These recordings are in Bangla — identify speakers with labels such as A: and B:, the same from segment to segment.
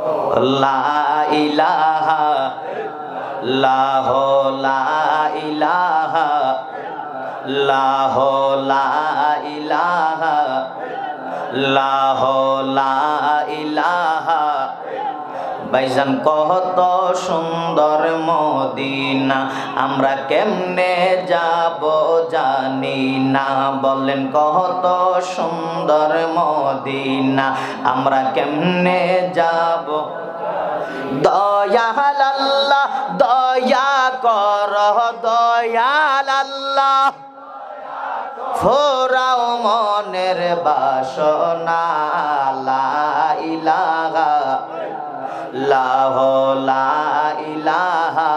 A: লা ইলাহা লাহ লা ইলাহা লাহ লা ইলাহা লাহ লা ইলাহা ভাইজান কত সুন্দর মদিনা, আমরা কেমনে যাব জানি না। বলেন কত সুন্দর মদিনা, আমরা কেমনে যাব? দয়াল আল্লাহ দয়া কর দয়াল আল্লাহ ফোরাও মনের বাসনা, লা ইলাহা লাহ লা ইলাহা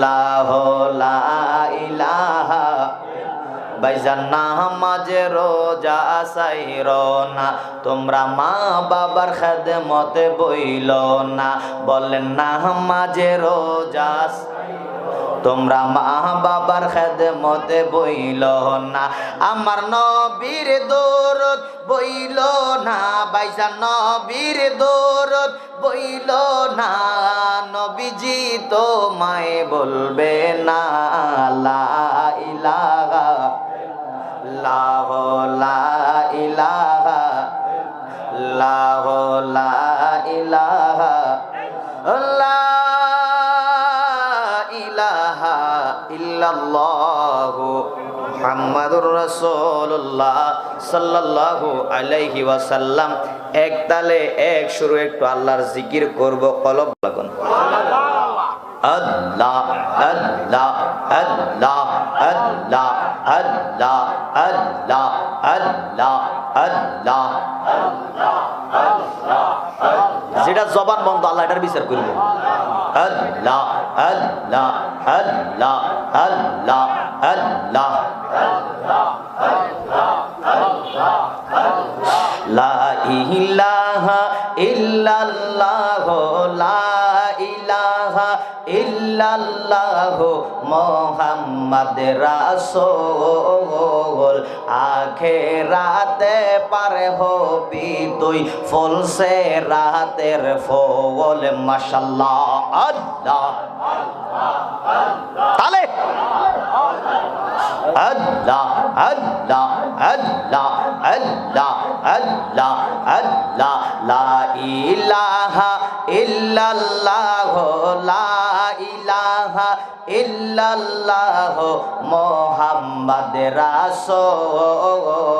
A: লাহ লা ইলাহা ভাইজান নামাজে রোজা সাইর না। তোমরা মা বাবার খেদমতে বইল না। বলেন নামাজে রোজা তোমরা মা বাবার খেদমতে বইল না। আমার নবীর দৌরত বইল না বাইসা নবীর দৌরত বইল না। নবীজি তো মায়ে বলবে না, লা ইলাহা লাহ লা ইলাহা লাহ লা ইলাহা লা ইল্লাল্লাহু এক শুরু একটু আল্লাহর জিকির করব, কলব লাগুন। যেটা জবান বন্ধ, আল্লাহ এটার বিচার করব। আল্লাহ আল্লাহ আল্লাহ আল্লাহ আল্লাহ। লা ইলাহা ইল্লাল্লাহ, লা ইলাহা ইল্লাল্লাহ মোহাম্মদ রাসূল। আখেরাতে পার হবি তুই, ফুলসে রাতের ফল, মাশাল্লাহ, আল্লাহ। তালে আল্লাহ আল্লাহ আল্লাহ আল্লাহ আল্লাহ আল্লাহ, লা ইলাহা ইল্লাল্লাহ, লা ইলাহা ইল্লাল্লাহ মোহাম্মদ রাসূল।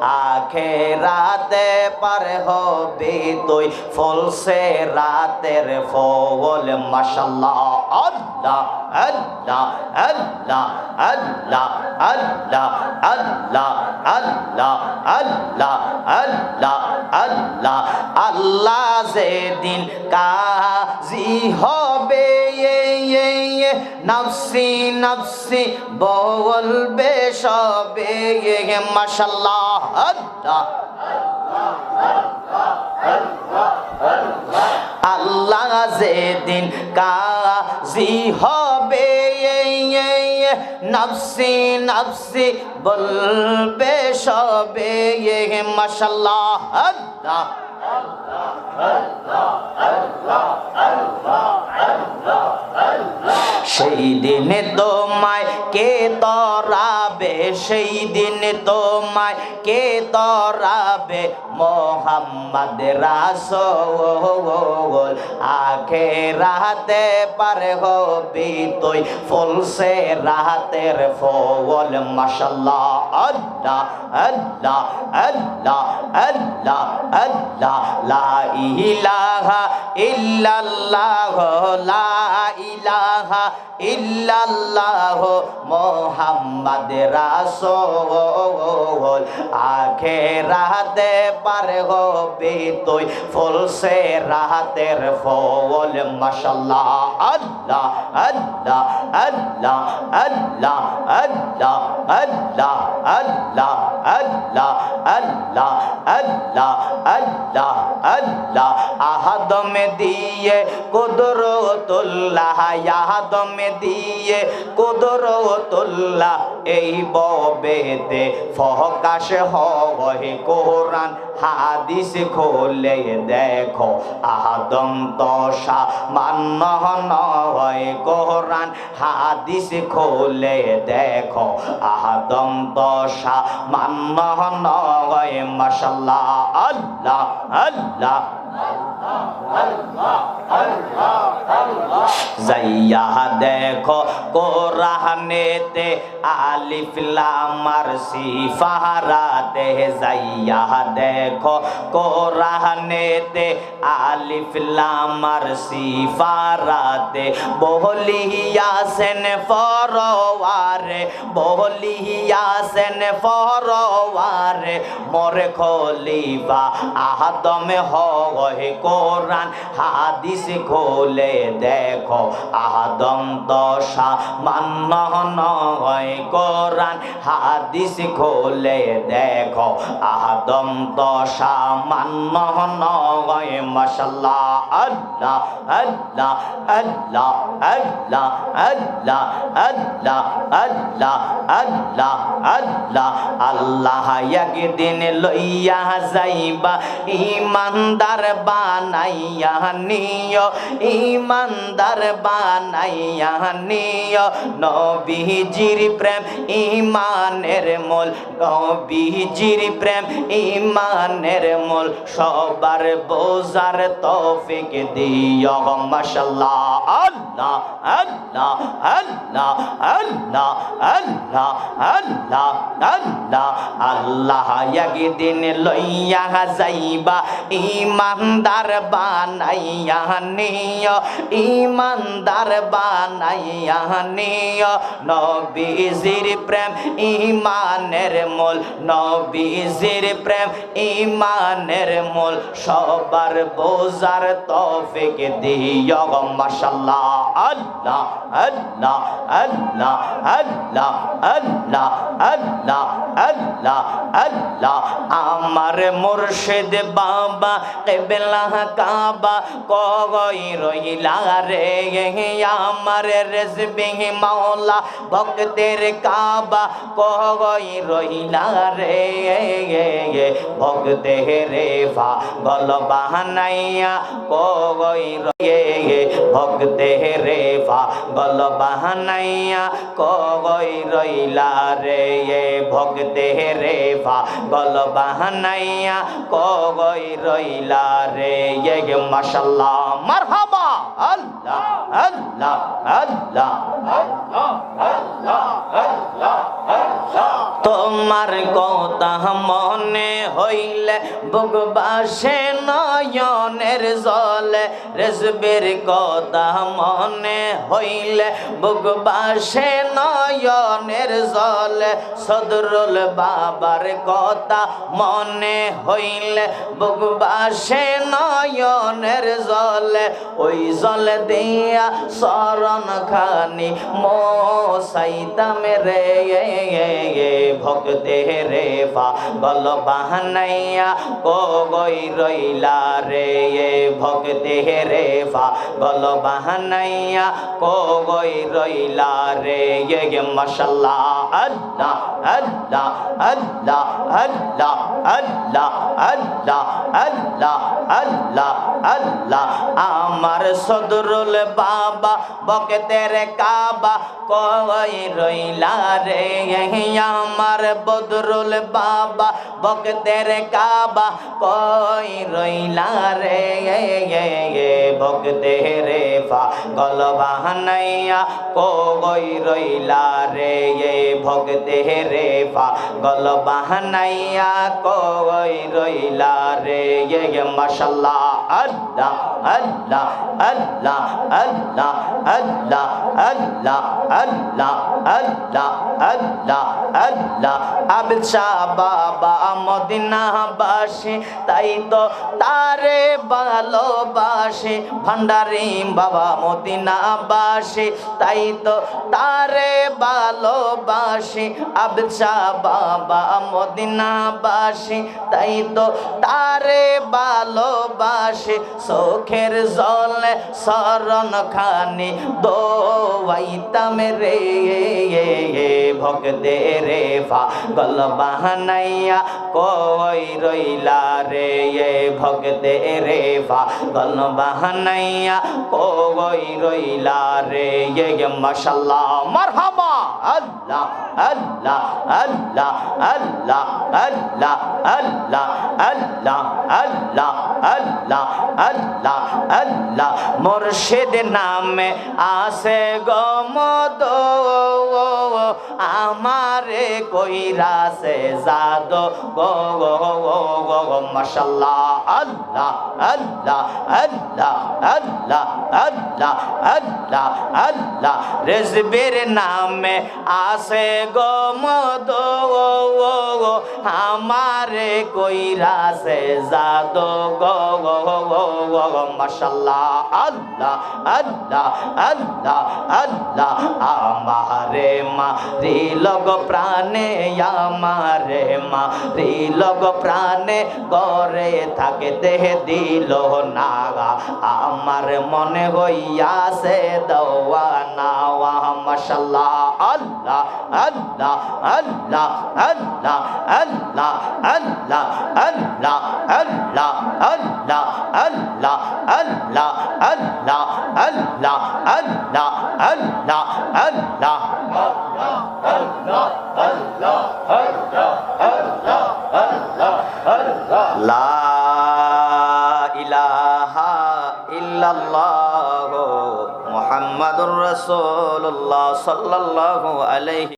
A: আখেরাতে পার হবি তুই। ফুলসে রাতের ফল মাশাল্লাহ আল্লাহ আল্লাহ আল্লাহ আল্লাহ আল্লাহ আল্লাহ আল্লাহ আল্লাহ আল্লাহ আল্লাহ। আল্লাহ যেদিন কাজী হবে নফসি নফসি বলবে সবে মাশাল্লাহ, আল্লাহ। আল্লাহ যেদিন কাজী হবে নফসি নফসি বলবে সবে মাশাল্লাহ, আল্লাহ। সেই দিনে তোমায় কে তরাবে? সেই দিনে তোমায় কে তরাবে? মোহাম্মদ রাসূল আখে রাতে পারে হবি তুই। ফুলসে রাতের ফল মাশাল্লাহ আল্লাহ আল্লাহ আল্লাহ আল্লাহ আল্লাহ, লা ইলাহা ইল্লাল্লাহ, লা ইলাহা ইল্লাল্লাহ মোহাম্মদ রাসূল আখে রাতে পার হবি তুই ফুলসে রাতের ফল মাশাল্লাহ আল্লাহ আল্লাহ আল্লাহ আল্লাহ আল্লাহ আল্লাহ আল্লাহ আল্লাহ আল্লাহ আল্লাহ আল্লাহ আল্লাহ আহাদমে দিয়ে কুদরতুল্লাহ আহাদমে দিয়ে কুদরতুল্লাহ এই বেতে ফহকাশ হয় কোরআন, হাদিস খোলে দেখো। আদম তসা মান্য নয় কোরআন, হাদিস খোলে দেখো। আদম তসা মান্য নয় আল্লাহ আল্লাহ আল্লাহ। যাইয়া দেখো কোরআনেতে আলিফ লামার সিফারাতে যাইয়া দেখো কোরআনেতে আলিফ লামার সিফারাতে বহলিয়াসেন ফরওয়ারে বহলিয়াসেন ফরওয়ারে মোরে খলিফা আদমে হয় কোরআন হাদিস খোলে দেখো, আদম দশা মান্য নয় কোরআন, হাদিস খোলে দেখো, আদম দশা মান্য নয়, মশাল্লাহ, আল্লাহ আল্লাহ আল্লাহ আল্লাহ আল্লাহ আল্লাহ আল্লাহ আল্লাহ আল্লাহ আল্লাহ একদিন লইয়া যাইবা, ইমানদার বানাইয়া নিয় ইমানদার বানাইয়া নিয়। নবীজির প্রেম ইমানের মূল, নবীজির প্রেম ইমানের মূল। সবার বোঝার তৌফিক দিয় মাশাল্লাহ আল্লাহ আল্লাহ আল্লাহ আল্লাহ আল্লাহ আল্লাহ আল্লাহ। আল্লাহ একদিন লইয়া যাইবা ইমানদার বানাইয়া নিয় ইমানদার বানাইয়া নিয় নবীজির প্রেম ইমানের মূল, নবীজির প্রেম ইমানের মূল। সবার বোঝার তৌফিক দিয় মাশাল্লাহ। আল্লাহ আল্লাহ আল্লাহ আমার মুর্শিদ বাবা কেবলা কাবা কগই রইলা রে? আমার রেজবি মাওলা ভক্তের কাবা কগই রইলা রে? ভক্তে রে ভা গল বাহানাইয়া কগই রয়ে ভক্তে দে রে ভা, বল বাহানাইয়া কই রইলা রে এ ভগতে রে ভা, বল বাহানাইয়া কই রইলা রে এ মাশাল্লাহ, মারহাবা, আল্লাহ আল্লাহ আল্লাহ আল্লাহ আল্লাহ আল্লাহ। তোমার কথা মনে হইলে বুক নয়নের জলে। রেজবের কথা মনে হইলে বুক নয়নের জলে। সদরুল বাবার কথা মনে হইলে বুক নয়নের জলে। ওই জল দিয়া শরণ খানি মো সাইতাম রে। ভক্তে রে গল বাহানাইয়া কো গই রইলা রে ভক্তে রে গল বাহানাইয়া কো গই রইলা রে মশাল্লা আল্লাহ আল্লাহ আল্লাহ আল্লাহ। আল্লাহ আল্লাহ আল্লাহ আল্লাহ আল্লাহ। আমার সদরুল বাবা বকতের কাবা কই রইলা রে? আমার বদরুল বাবা বকতের কাবা কই রইলা রে? ভক্তে রে ফা গল বাহানাইয়া কই রইলা রে? ভক্তে রে ফা গল বাহানাইয়া রইলা রে মাশাল্লাহ আল্লাহ। আল্লাহ আল্লাহ আল্লাহ আল্লাহ আল্লাহ আল্লাহ আল্লাহ আল্লাহ আল্লাহ। আবছা বাবা মদিনাবাসী, তাই তো তারে ভালোবাসে। ভান্ডারি বাবা মদিনাবাসী, তাই তো তারে ভালোবাসে। আবছা বাবা মদিনাবাসী, তাই তো তারে ভালোবাসে। চোখের জলে শরণ খানি দোয়াইতাম রে ভক্তের রে পাগল বাহানাইয়া কই রইলা রে এ ভক্তে রে পাগল বাহানাইয়া কই রইলা রে এ মাশাল্লাহ মারহাবা আল্লাহ আল্লাহ আল্লাহ আল্লাহ আল্লাহ আল্লাহ আল্লাহ আল্লাহ আল্লাহ আল্লাহ আল্লাহ মুর্শিদ নামে আসে গমদ আমারে কইরা সে জাদ গো মাশাল্লাহ আল্লাহ আল্লাহ আল্লাহ আল্লাহ আল্লাহ আল্লাহ আল্লাহ। রেজবের নামে আসে গমদ আমারে কইরা সে জাদ, গো গো গো গো গো মাশাল্লাহ আল্লাহ আল্লাহ আল্লাহ আল্লাহ, আমারে মা রিলগ প্রাণে, আমারে মা রিলগ প্রাণে গরে থাকে দেহ দিল না আমার মনে হইয়াছে নাওয়া মাশাল্লাহ আল্লাহ আল্লাহ আল্লাহ আল্লাহ আল্লাহ আল্লাহ আল্লাহ আল্লাহ আল্লাহ আল্লাহ আল্লাহ আল্লাহ আল্লাহ আল্লাহ আল্লাহ আল্লাহ মোহাম্মদুর রসোল্লা সাল্লাহ আলহি